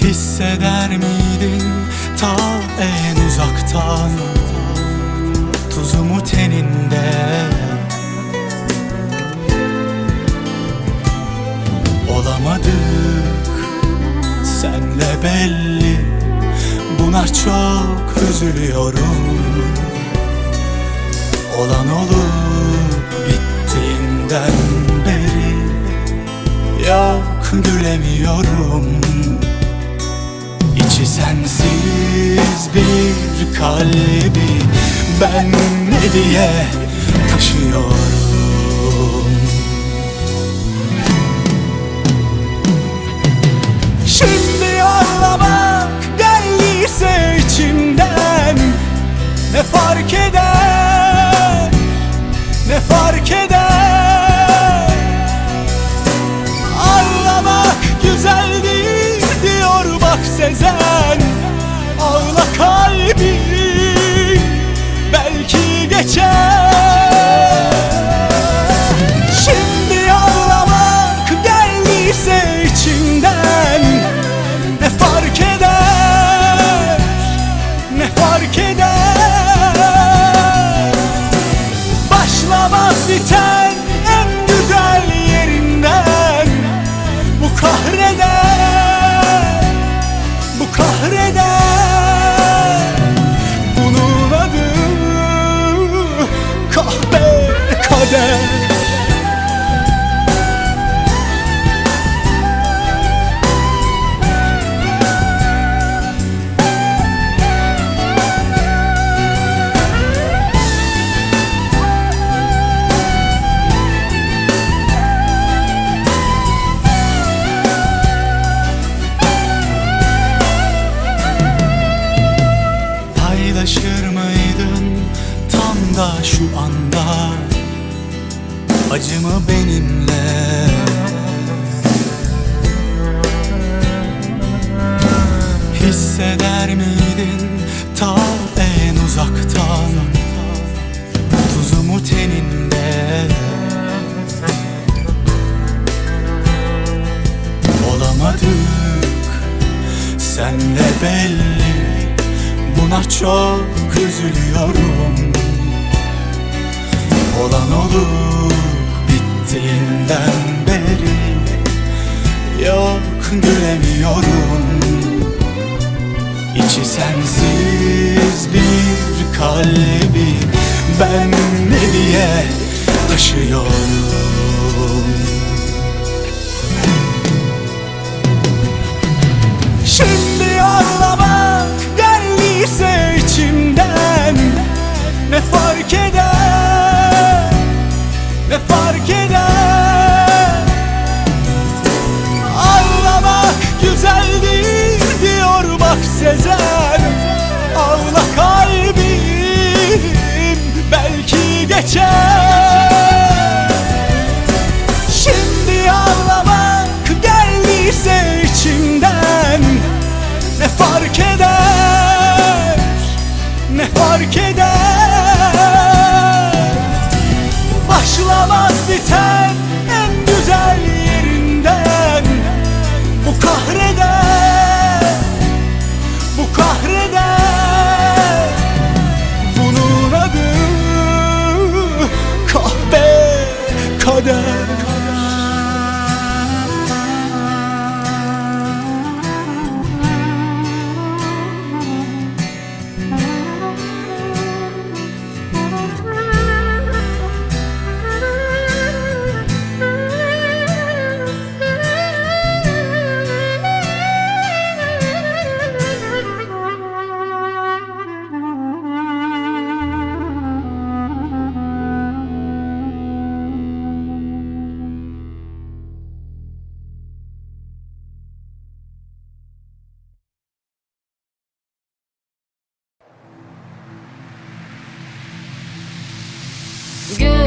Hisseder miydin? Ta en uzaktan. Tuzumu teninde. Olamadık. Senle belli. Buna çok üzülüyorum. Olan olup bittiğinden beri Yok gülemiyorum Kişi sensiz bir kalbi Ben ne diye taşıyorum? Şimdi anlamak geldiyse içimden Ne fark eder? Hisseder miydin? Ta en uzaktan. Tuzumu teninde. Olamadık. Senle belli. Buna çok üzülüyorum. Olan olur bittiğinden beri. Yok gülemiyorum İçi sensiz bir kalbi ben nereye taşıyorum? Good.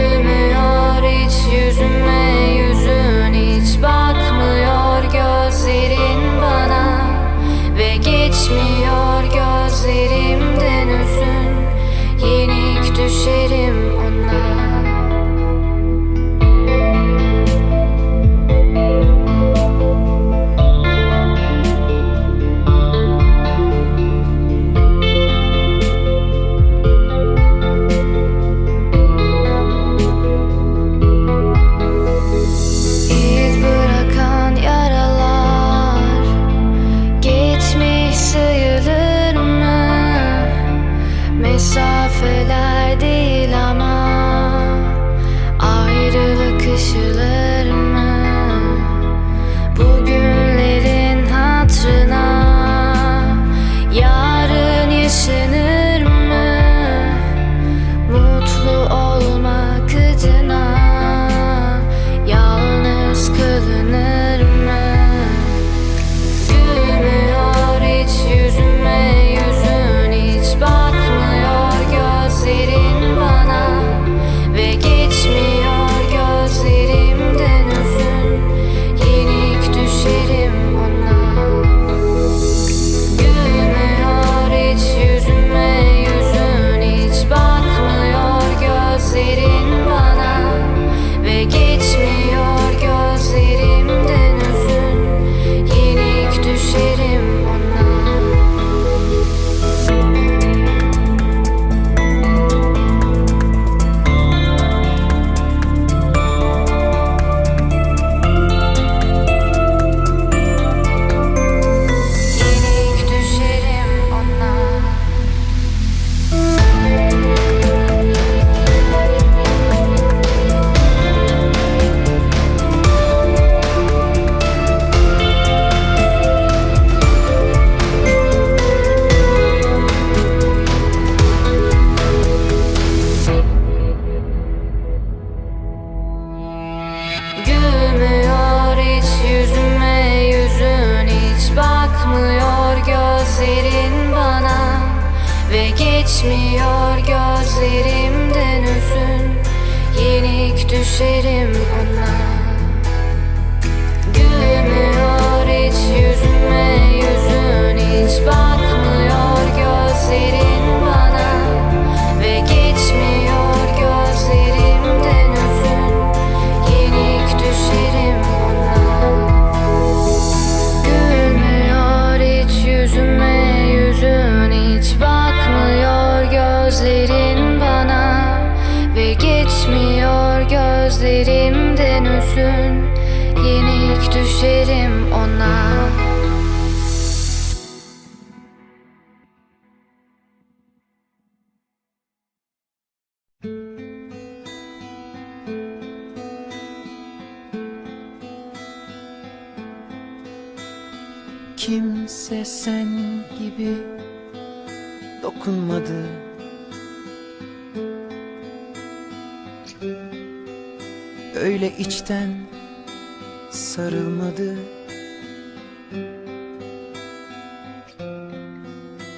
Sarılmadı.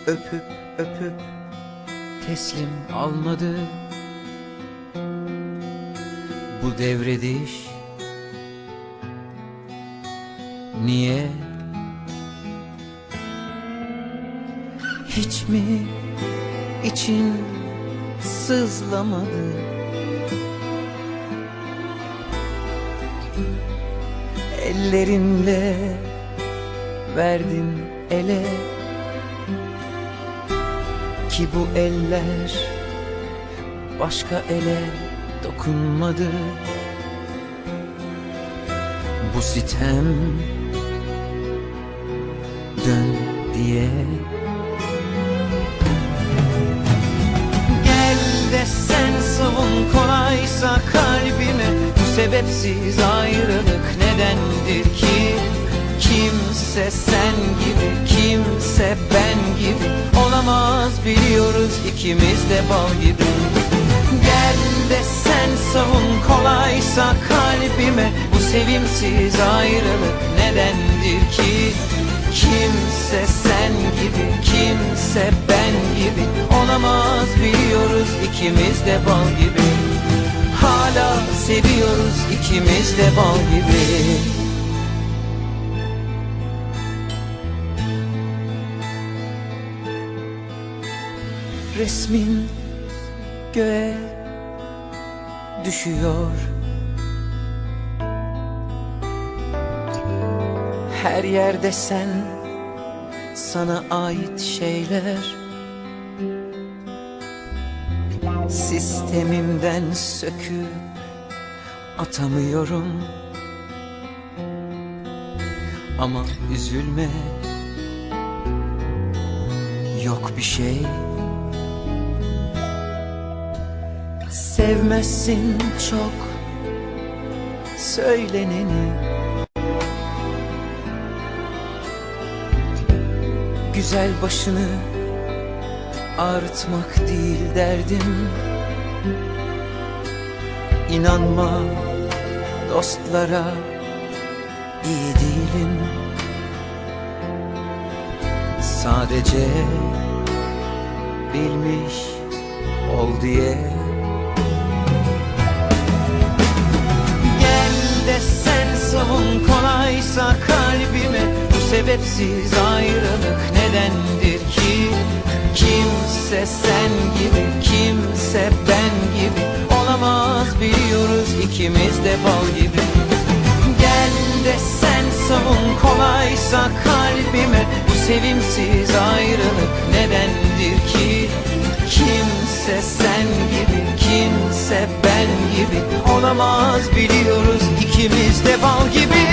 Öpüp öpüp teslim almadı. Bu devrediş Niye? Hiç mi için sızlamadı Ellerimle verdim ele. Ki bu eller başka ele dokunmadı. Bu sitem dön diye. Gel de sen savun kolaysa Bu sebepsiz ayrılık nedendir ki? Kimse sen gibi, kimse ben gibi Olamaz biliyoruz ikimiz de bal gibi. Gel de sen savun kolaysa kalbime Bu sevimsiz ayrılık nedendir ki? Kimse sen gibi, kimse ben gibi Olamaz biliyoruz ikimiz de bal gibi Hala seviyoruz ikimiz de bal gibi. Resmin göğe düşüyor. Her yerde sen sana ait şeyler Sistemimden söküp atamıyorum. Ama üzülme Yok bir şey. Sevmezsin çok söyleneni. Güzel başını ağrıtmak değil derdim. İnanma dostlara iyi değilim. Sadece bilmiş ol diye. Gel de sen savun kolaysa kalbime Bu sebepsiz ayrılık nedendir ki Kimse sen gibi, kimse ben gibi. Olamaz biliyoruz ikimiz de bal gibi. Gel de sen savun kolaysa kalbime. Bu sevimsiz ayrılık nedendir ki? Kimse sen gibi, kimse ben gibi. Olamaz biliyoruz ikimiz de bal gibi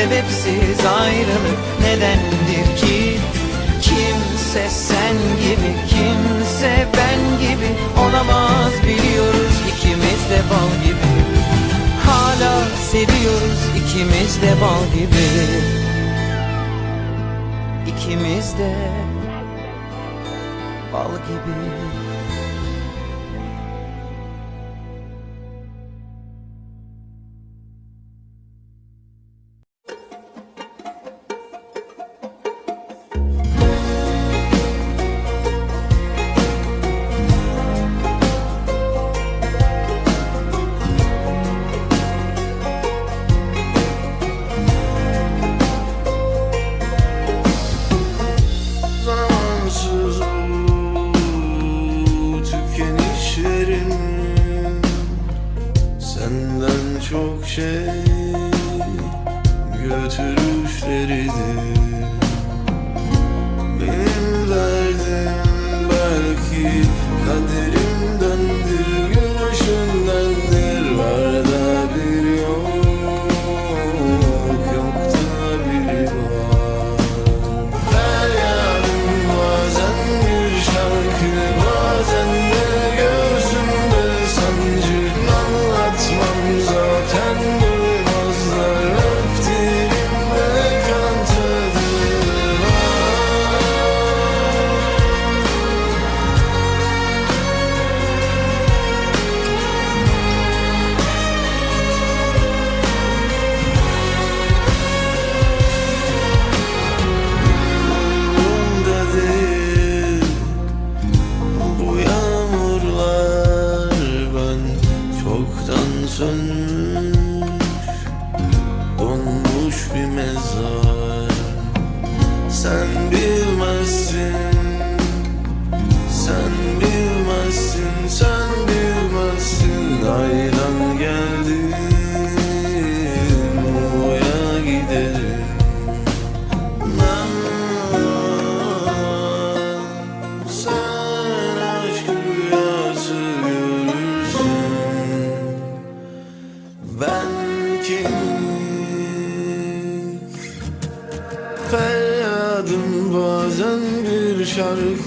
sebepsiz ayrılık nedendir ki? Kimse sen gibi, kimse ben gibi Olamaz. Biliyoruz ikimiz de bal gibi. Hala seviyoruz ikimiz de bal gibi. İkimiz de bal gibi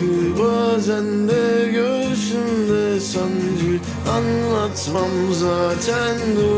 şarkı Bazen de göğsümde sancı. Anlatmam zaten duymazlar